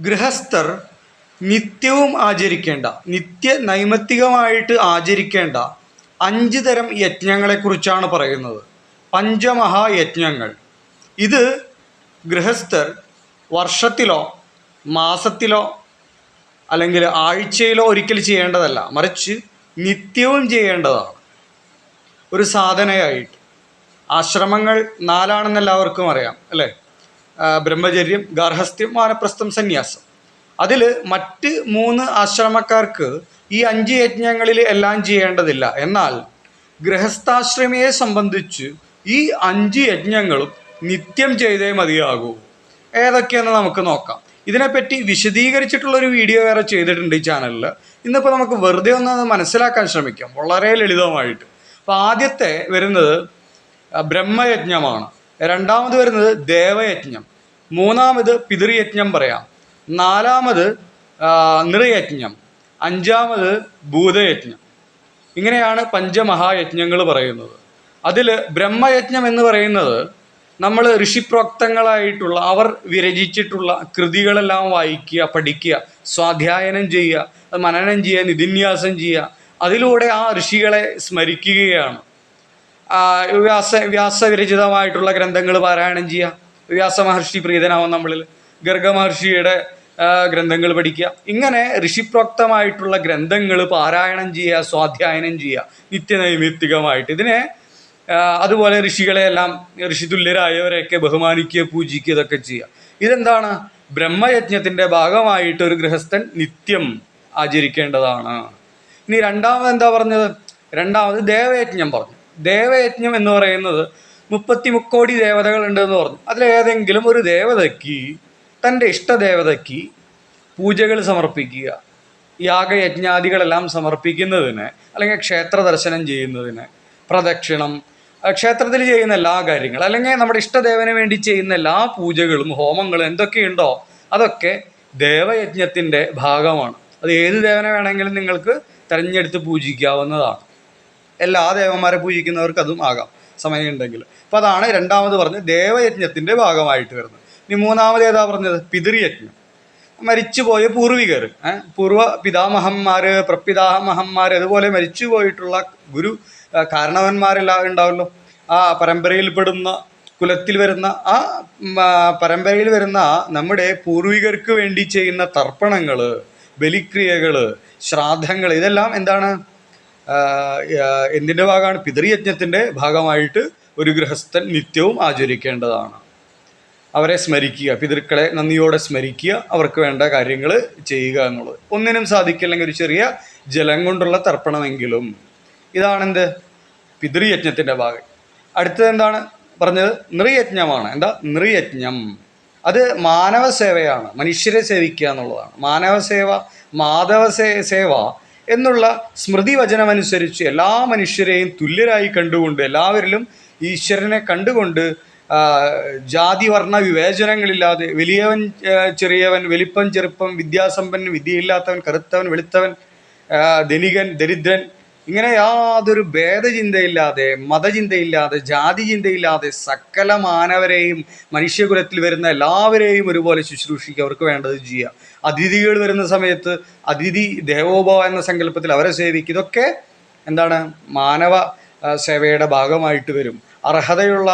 ഗൃഹസ്ഥർ നിത്യവും ആചരിക്കേണ്ട നിത്യ നൈമിത്തികമായിട്ട് ആചരിക്കേണ്ട അഞ്ച് തരം യജ്ഞങ്ങളെക്കുറിച്ചാണ് പറയുന്നത്. പഞ്ചമഹായജ്ഞങ്ങൾ ഇത് ഗൃഹസ്ഥർ വർഷത്തിലോ മാസത്തിലോ അല്ലെങ്കിൽ ആഴ്ചയിലോ ഒരിക്കൽ ചെയ്യേണ്ടതല്ല മറിച്ച് നിത്യവും ചെയ്യേണ്ടതാണ്. ഒരു സാധനയായിട്ട്. ആശ്രമങ്ങൾ നാലാണെന്ന് എല്ലാവർക്കും അറിയാം അല്ലേ? ബ്രഹ്മചര്യം ഗാർഹസ്ഥ്യം വാനപ്രസ്ഥം സന്യാസം. അതിൽ മറ്റ് മൂന്ന് ആശ്രമക്കാർക്ക് ഈ അഞ്ച് യജ്ഞങ്ങളിൽ എല്ലാം ചെയ്യേണ്ടതില്ല. എന്നാൽ ഗൃഹസ്ഥാശ്രമിയെ സംബന്ധിച്ച് ഈ അഞ്ച് യജ്ഞങ്ങളും നിത്യം ചെയ്തേ മതിയാകൂ. ഏതൊക്കെയെന്ന് നമുക്ക് നോക്കാം. ഇതിനെപ്പറ്റി വിശദീകരിച്ചിട്ടുള്ള ഒരു വീഡിയോ വേറെ ചെയ്തിട്ടുണ്ട് ഈ ചാനലിൽ ഇന്നിപ്പോൾ നമുക്ക് വെറുതെ ഒന്ന് മനസ്സിലാക്കാൻ ശ്രമിക്കാം. വളരെ ലളിതമായിട്ട്. അപ്പോൾ ആദ്യത്തെ വരുന്നത് ബ്രഹ്മയജ്ഞമാണ്. രണ്ടാമത് വരുന്നത് ദേവയജ്ഞം. മൂന്നാമത് പിതൃയജ്ഞം പറയാം. നാലാമത് നിറയജ്ഞം അഞ്ചാമത് ഭൂതയജ്ഞം. ഇങ്ങനെയാണ് പഞ്ചമഹായജ്ഞങ്ങൾ പറയുന്നത്. അതിൽ ബ്രഹ്മയജ്ഞം എന്ന് പറയുന്നത് നമ്മൾ ഋഷിപ്രോക്തങ്ങളായിട്ടുള്ള അവർ വിരചിച്ചിട്ടുള്ള കൃതികളെല്ലാം വായിക്കുക പഠിക്കുക സ്വാധ്യായനം ചെയ്യുക മനനം ചെയ്യുക നിധിന്യാസം ചെയ്യുക. അതിലൂടെ ആ ഋഷികളെ സ്മരിക്കുകയാണ്. വ്യാസ വ്യാസവിരചിതമായിട്ടുള്ള ഗ്രന്ഥങ്ങൾ പാരായണം ചെയ്യുക വ്യാസ മഹർഷി പ്രീതനാവും നമ്മളിൽ ഗർഗ മഹർഷിയുടെ ഗ്രന്ഥങ്ങൾ പഠിക്കുക. ഇങ്ങനെ ഋഷിപ്രോക്തമായിട്ടുള്ള ഗ്രന്ഥങ്ങൾ പാരായണം ചെയ്യുക സ്വാധ്യായനം ചെയ്യുക നിത്യനൈമിത്തികമായിട്ട്. ഇതിനെ അതുപോലെ അതുപോലെ ഋഷികളെയെല്ലാം ഋഷിതുല്യരായവരെയൊക്കെ ബഹുമാനിക്കുക പൂജിക്കുക ഇതൊക്കെ ചെയ്യുക ഇതെന്താണ്? ബ്രഹ്മയജ്ഞത്തിന്റെ ഭാഗമായിട്ട് ഒരു ഗൃഹസ്ഥൻ നിത്യം ആചരിക്കേണ്ടതാണ്. ഇനി രണ്ടാമത് എന്താ പറഞ്ഞത്? രണ്ടാമത് ദേവയജ്ഞം പറഞ്ഞു. ദേവയജ്ഞം എന്ന് പറയുന്നത് മുപ്പത്തി മുക്കോടി ദേവതകൾ ഉണ്ടെന്ന് പറഞ്ഞു. അതിലേതെങ്കിലും ഒരു ദേവതയ്ക്ക് തന്റെ ഇഷ്ടദേവതയ്ക്ക് പൂജകൾ സമർപ്പിക്കുക യാഗയജ്ഞാദികളെല്ലാം സമർപ്പിക്കുന്നതിന് അല്ലെങ്കിൽ ക്ഷേത്ര ദർശനം ചെയ്യുന്നതിന് പ്രദക്ഷിണം ക്ഷേത്രത്തിൽ ചെയ്യുന്ന എല്ലാ കാര്യങ്ങളും അല്ലെങ്കിൽ നമ്മുടെ ഇഷ്ടദേവന് വേണ്ടി ചെയ്യുന്ന എല്ലാ പൂജകളും ഹോമങ്ങളും എന്തൊക്കെയുണ്ടോ അതൊക്കെ ദേവയജ്ഞത്തിന്റെ ഭാഗമാണ്. അത് ഏത് ദേവനെ വേണമെങ്കിലും നിങ്ങൾക്ക് തിരഞ്ഞെടുത്ത് പൂജിക്കാവുന്നതാണ്. എല്ലാ ദേവന്മാരെ പൂജിക്കുന്നവർക്ക് അതും ആകാം. സമയമുണ്ടെങ്കിൽ. അപ്പോൾ അതാണ് രണ്ടാമത് പറഞ്ഞത് ദേവയജ്ഞത്തിന്റെ ഭാഗമായിട്ട് വരുന്നത്. ഇനി മൂന്നാമത് ഏതാ പറഞ്ഞത്? പിതൃയജ്ഞം. മരിച്ചുപോയ പൂർവികർ. പൂർവ പിതാമഹന്മാർ പ്രപിതാമഹന്മാർ അതുപോലെ മരിച്ചു പോയിട്ടുള്ള ഗുരു കാരണവന്മാരെല്ലാം ഉണ്ടാവല്ലോ. ആ പരമ്പരയിൽപ്പെടുന്ന കുലത്തിൽ വരുന്ന ആ പരമ്പരയിൽ വരുന്ന നമ്മുടെ പൂർവികർക്ക് വേണ്ടി ചെയ്യുന്ന തർപ്പണങ്ങൾ ബലിക്രിയകൾ ശ്രാദ്ധങ്ങൾ ഇതെല്ലാം എന്താണ്? എന്തിന്റെ ഭാഗമാണ്? പിതൃയജ്ഞത്തിന്റെ ഭാഗമായിട്ട് ഒരു ഗൃഹസ്ഥൻ നിത്യവും ആചരിക്കേണ്ടതാണ്. അവരെ സ്മരിക്കുക പിതൃക്കളെ നന്ദിയോടെ സ്മരിക്കുക അവർക്ക് വേണ്ട കാര്യങ്ങൾ ചെയ്യുക എന്നുള്ളത്. ഒന്നിനും സാധിക്കില്ലെങ്കിൽ ഒരു ചെറിയ ജലം കൊണ്ടുള്ള തർപ്പണമെങ്കിലും. ഇതാണെന്ത്? പിതൃയജ്ഞത്തിന്റെ ഭാഗം. അടുത്തത് എന്താണ്? പറഞ്ഞത് നൃയജ്ഞമാണ്. എന്താ? നൃയജ്ഞം. അത് മാനവ സേവയാണ് മനുഷ്യരെ സേവിക്കുക എന്നുള്ളതാണ്. മാനവ സേവ മാധവ സേവ എന്നുള്ള സ്മൃതി വചനമനുസരിച്ച് എല്ലാ മനുഷ്യരെയും തുല്യരായി കണ്ടുകൊണ്ട് എല്ലാവരിലും ഈശ്വരനെ കണ്ടുകൊണ്ട് ജാതി വർണ വിവേചനങ്ങളില്ലാതെ വലിയവൻ ചെറിയവൻ വലിപ്പം ചെറുപ്പം വിദ്യാസമ്പന്നൻ വിദ്യയില്ലാത്തവൻ കറുത്തവൻ വെളുത്തവൻ ധനികൻ ദരിദ്രൻ ഇങ്ങനെ യാതൊരു ഭേദചിന്തയില്ലാതെ മതചിന്തയില്ലാതെ ജാതി ചിന്തയില്ലാതെ സകല മാനവരെയും മനുഷ്യകുലത്തിൽ വരുന്ന എല്ലാവരെയും ഒരുപോലെ ശുശ്രൂഷിക്കുക അവർക്ക് വേണ്ടത് ചെയ്യുക അതിഥികൾ വരുന്ന സമയത്ത് അതിഥി ദേവോഭവ എന്ന സങ്കല്പത്തിൽ അവരെ സേവിക്കുക. ഇതൊക്കെ എന്താണ്? മാനവ സേവയുടെ ഭാഗമായിട്ട് വരും. അർഹതയുള്ള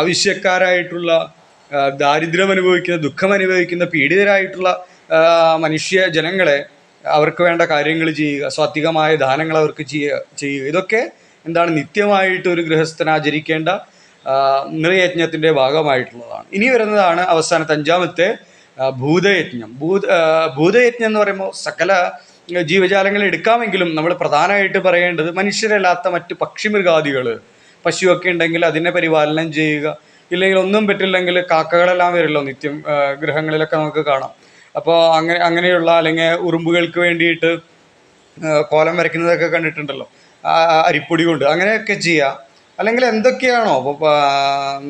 ആവശ്യക്കാരായിട്ടുള്ള ദാരിദ്ര്യം അനുഭവിക്കുന്ന ദുഃഖം അനുഭവിക്കുന്ന പീഡിതരായിട്ടുള്ള മനുഷ്യ ജനങ്ങളെ അവർക്ക് വേണ്ട കാര്യങ്ങൾ ചെയ്യുക സ്വാത്വികമായ ദാനങ്ങൾ അവർക്ക് ചെയ്യുക. ഇതൊക്കെ എന്താണ് നിത്യമായിട്ട് ഒരു ഗൃഹസ്ഥൻ ആചരിക്കേണ്ട നിറയജ്ഞത്തിന്റെ ഭാഗമായിട്ടുള്ളതാണ്. ഇനി വരുന്നതാണ് അവസാനത്തെ അഞ്ചാമത്തെ ഭൂതയജ്ഞം. ഭൂത ഭൂതയജ്ഞം എന്ന് പറയുമ്പോൾ സകല ജീവജാലങ്ങൾ എടുക്കാമെങ്കിലും നമ്മൾ പ്രധാനമായിട്ട് പറയേണ്ടത് മനുഷ്യരല്ലാത്ത മറ്റ് പക്ഷിമൃഗാദികൾ പശുവൊക്കെ ഉണ്ടെങ്കിൽ അതിനെ പരിപാലനം ചെയ്യുക. ഇല്ലെങ്കിൽ ഒന്നും പറ്റില്ലെങ്കിൽ കാക്കകളെല്ലാം വരുമല്ലോ നിത്യം ഗൃഹങ്ങളിലൊക്കെ നമുക്ക് കാണാം. അപ്പോൾ അങ്ങനെ അങ്ങനെയുള്ള അല്ലെങ്കിൽ ഉറുമ്പുകൾക്ക് വേണ്ടിയിട്ട് കോലം വരയ്ക്കുന്നതൊക്കെ കണ്ടിട്ടുണ്ടല്ലോ. അരിപ്പൊടി കൊണ്ട് അങ്ങനെയൊക്കെ ചെയ്യുക അല്ലെങ്കിൽ എന്തൊക്കെയാണോ അപ്പോൾ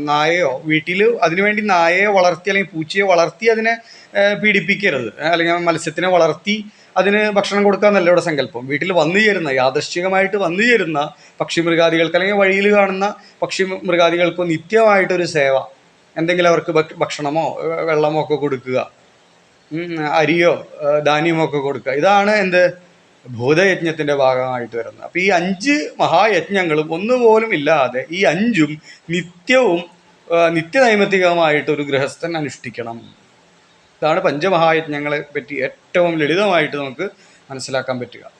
നായയോ വീട്ടിൽ അതിനുവേണ്ടി നായയെ വളർത്തി അല്ലെങ്കിൽ പൂച്ചയെ വളർത്തി അതിനെ പീഡിപ്പിക്കരുത്. അല്ലെങ്കിൽ മത്സ്യത്തിനെ വളർത്തി അതിന് ഭക്ഷണം കൊടുക്കാന്നല്ല ഇവിടെ സങ്കല്പം. വീട്ടിൽ വന്നു ചേരുന്ന യാദൃശ്ചികമായിട്ട് വന്നു ചേരുന്ന പക്ഷി മൃഗാദികൾക്ക് അല്ലെങ്കിൽ വഴിയിൽ കാണുന്ന പക്ഷി മൃഗാദികൾക്ക് നിത്യമായിട്ടൊരു സേവ. എന്തെങ്കിലും അവർക്ക് ഭക്ഷണമോ വെള്ളമോ ഒക്കെ കൊടുക്കുക. അരിയോ ധാന്യമോ ഒക്കെ കൊടുക്കുക. ഇതാണ് എന്ത്? ഭൂതയജ്ഞത്തിന്റെ ഭാഗമായിട്ട് വരുന്നത്. അപ്പൊ ഈ അഞ്ച് മഹായജ്ഞങ്ങളും ഒന്നുപോലും ഇല്ലാതെ ഈ അഞ്ചും നിത്യവും നിത്യനൈമിത്തികമായിട്ട് ഒരു ഗൃഹസ്ഥൻ അനുഷ്ഠിക്കണം. ഇതാണ് പഞ്ചമഹായജ്ഞങ്ങളെ പറ്റി ഏറ്റവും ലളിതമായിട്ട് നമുക്ക് മനസ്സിലാക്കാൻ പറ്റുക.